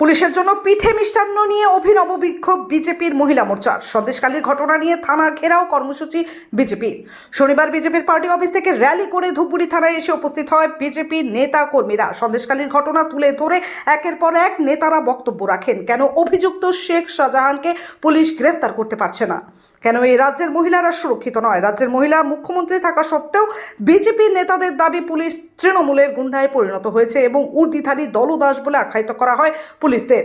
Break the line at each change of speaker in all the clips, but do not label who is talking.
পুলিশের জন্য পিঠে মিষ্টান্ন নিয়ে অভিনব বিক্ষোভ বিজেপির মহিলা মোর্চার সন্দেশকালীর ঘটনা নিয়ে থানা ঘেরাও কর্মসূচি বিজেপির। শনিবার বিজেপির পার্টি অফিস থেকে র্যালি করে ধূপগুড়ি থানায় এসে উপস্থিত হয় বিজেপির নেতা কর্মীরা সন্দেশকালীর ঘটনা তুলে ধরে একের পর এক নেতারা বক্তব্য রাখেন। কেন অভিযুক্ত শেখ শাহজাহানকে পুলিশ গ্রেফতার করতে পারছে না? কেন এই রাজ্যের মহিলারা সুরক্ষিত নয়? রাজ্যের মহিলা মুখ্যমন্ত্রী থাকা সত্ত্বেও বিজেপি নেতাদের দাবি পুলিশ তৃণমূলের গুন্ডায় পরিণত হয়েছে এবং উর্দিধারী দলদাস বলে আখ্যায়িত করা হয় পুলিশদের।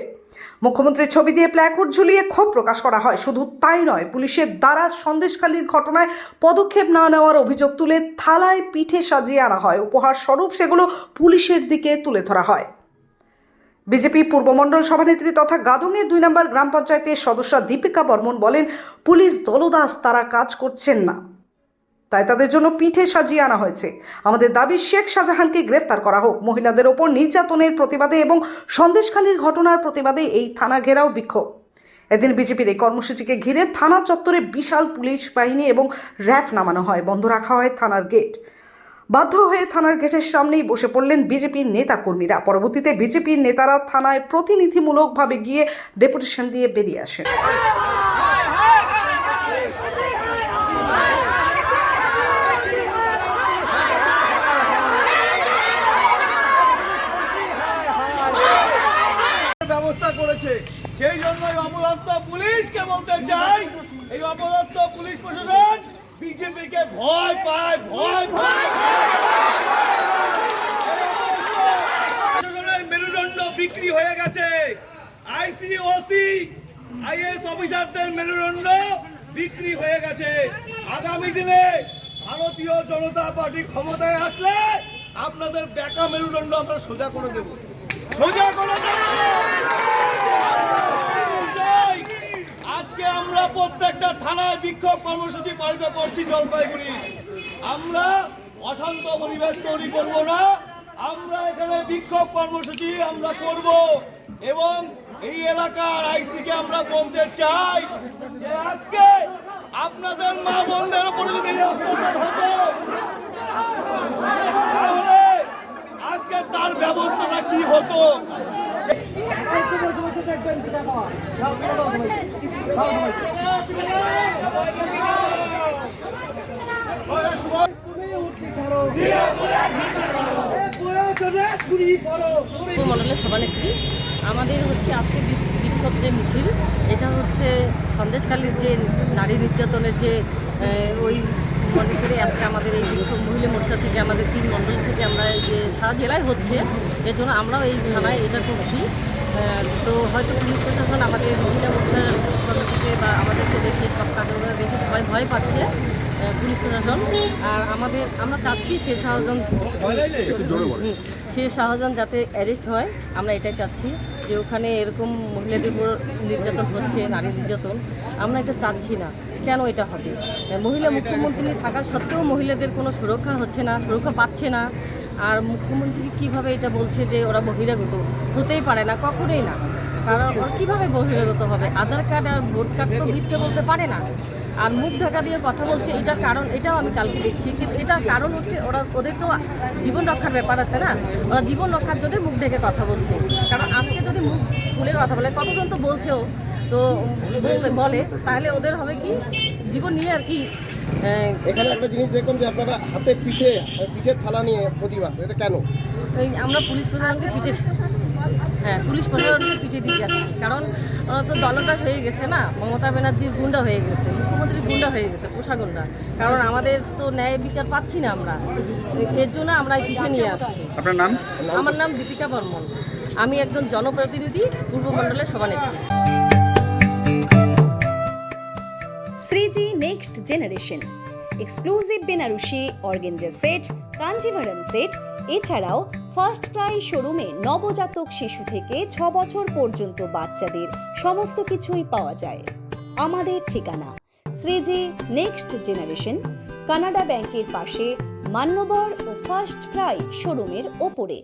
মুখ্যমন্ত্রীর ছবি দিয়ে প্ল্যাকার্ড ঝুলিয়ে ক্ষোভ প্রকাশ করা হয়। শুধু তাই নয়, পুলিশের দ্বারা সন্দেশকালীর ঘটনায় পদক্ষেপ না নেওয়ার অভিযোগ তুলে থালায় পিঠে সাজিয়ে আনা হয়। উপহার স্বরূপ সেগুলো পুলিশের দিকে তুলে ধরা হয়। বিজেপি পূর্বমণ্ডল সভানেত্রী তথা গাদংয়ের দুই নম্বর গ্রাম পঞ্চায়েতের সদস্য দীপিকা বর্মন বলেন, পুলিশ দলদাস, তারা কাজ করছেন না। তাই তাদের জন্য পিঠে সাজিয়ে আনা হয়েছে। আমাদের দাবি, শেখ শাহজাহানকে গ্রেফতার করা হোক। মহিলাদের ওপর নির্যাতনের প্রতিবাদে এবং সন্দেশখালীর ঘটনার প্রতিবাদে এই থানা ঘেরাও বিক্ষোভ। এদিন বিজেপির এই কর্মসূচিকে ঘিরে থানা চত্বরে বিশাল পুলিশ বাহিনী এবং র্যাফ নামানো হয়। বন্ধ রাখা হয় থানার গেট। বাধ্য হয়ে থানার গেটের সামনেই বসে পড়লেন বিজেপির নেতা কর্মীরা পরবর্তীতে বিজেপির নেতারা থানায় প্রতিনিধিমূলকভাবে গিয়ে ডেপুটেশন দিয়ে বেরিয়ে আসেন।
ব্যবস্থা করেছে। সেই জন্য এই অপদস্থ পুলিশকে বলতে চাই। এই অপদস্থ পুলিশ প্রশাসন বিজেপিকে ভয় পায় ভয় পায়। মেরুদণ্ড বিক্রি হয়ে গেছে। আইসিওসি আইএস অফিসারদের মেরুদণ্ড বিক্রি হয়ে গেছে। আগামী দিনে ভারতীয় জনতা পার্টি ক্ষমতায় আসলে আপনাদের ব্যাকা মেরুদণ্ড আমরা সোজা করে দেব। সোজা করে দেব। আজকে আমরা প্রত্যেকটা থানায় বিক্ষোভ কর্মসূচি পালিত করছি জলপাইগুড়ি। আমরা অশান্ত পরিবেশ তৈরি করব না, আমরা এখানে বিক্ষোভ কর্মসূচি আমরা করব এবং এই এলাকার আইসিকে আমরা বলতে চাই যে আজকে আপনাদের মা বোনদের উপরে যদি হতো আজকে তার ব্যবস্থাটা কি হতো?
মণ্ডলের সভানেত্রী আমাদের হচ্ছে আজকে বিক্ষোভ যে মিছিল। এটা হচ্ছে সন্দেশকালীর যে নারী নির্যাতনের যে ওই মনে করে আজকে আমাদের এই বিক্ষোভ মহিলা মোর্চা থেকে আমাদের তিন মণ্ডল থেকে আমরা যে সারা জেলায় হচ্ছে, এর জন্য আমরাও এই থানায় এটা করছি। তো হয়তো পুলিশ প্রশাসন আমাদের মহিলা মোর্চার থেকে বা আমাদেরকে দেখে সব কাজে দেখে সবাই ভয় পাচ্ছে পুলিশ প্রশাসন। আর আমাদের, আমরা চাচ্ছি সে শাহজাহান সে শাহজাহান যাতে অ্যারেস্ট হয়, আমরা এটাই চাচ্ছি যে ওখানে এরকম মহিলাদের উপর নির্যাতন হচ্ছে, নারী নির্যাতন, আমরা এটা চাচ্ছি না। কেন এটা হবে? মহিলা মুখ্যমন্ত্রী থাকা সত্ত্বেও মহিলাদের কোনো সুরক্ষা হচ্ছে না, সুরক্ষা পাচ্ছে না। আর মুখ্যমন্ত্রী কীভাবে এটা বলছে যে ওরা বহিরাগত? হতেই পারে না, কখনোই না। কারণ কীভাবে বহিরাগত হবে? আধার কার্ড আর ভোট কার্ড তো মিথ্যে বলতে পারে না। আর মুখ ঢাকা দিয়ে কথা বলছে, এটা কারণ, এটাও আমি কালকে দেখছি। কিন্তু এটা কারণ হচ্ছে ওরা, ওদের তো জীবন রক্ষার ব্যাপার আছে না? ওরা জীবন রক্ষার জন্য মুখ ঢেকে কথা বলছে। কারণ আজকে যদি মুখ খুলে কথা বলে, কতজন তো বলছেও, তো বলে, তাহলে ওদের হবে কি? জীবন নিয়ে আর কি
এখানে একটা জিনিস দেখুন যে আপনারা হাতে পিঠে পিঠের থালা নিয়ে প্রতিবাদ এটা কেন?
এই আমরা পুলিশ প্রশাসনকে পিঠে হ্যাঁ পুলিশ প্রশাসনকে পিঠে দিতে যাচ্ছি কারণ ওরা তো দলদাস হয়ে গেছে না মমতা ব্যানার্জির গুন্ডা হয়ে গেছে মুখ্যমন্ত্রীর গুন্ডা হয়ে গেছে পোষা গুন্ডা কারণ আমাদের তো ন্যায় বিচার পাচ্ছি না আমরা। এর জন্য আমরা এই পিঠে নিয়ে আসছি।
আপনার নাম?
আমার নাম দীপিকা বর্মন। আমি একজন জনপ্রতিনিধি পূর্ব মণ্ডলের সভানেত্রী।
Shreeji next generation exclusive Banarasi organza set Kanjeevaram set এছাড়াও ফার্স্ট ক্রাই শোরুমে নবজাতক শিশু থেকে ছ বছর পর্যন্ত বাচ্চাদের সমস্ত কিছুই পাওয়া যায়। আমাদের ঠিকানা, শ্রীজি নেক্সট জেনারেশন কানাডা ব্যাংকের পাশে মান্যবর ও ফার্স্ট ক্রাই শোরুমের ওপরে,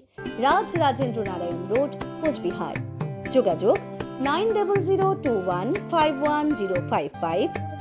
রাজ রাজেন্দ্র নারায়ণ রোড, কোচবিহার। যোগাযোগ nine double zero two one five one zero five five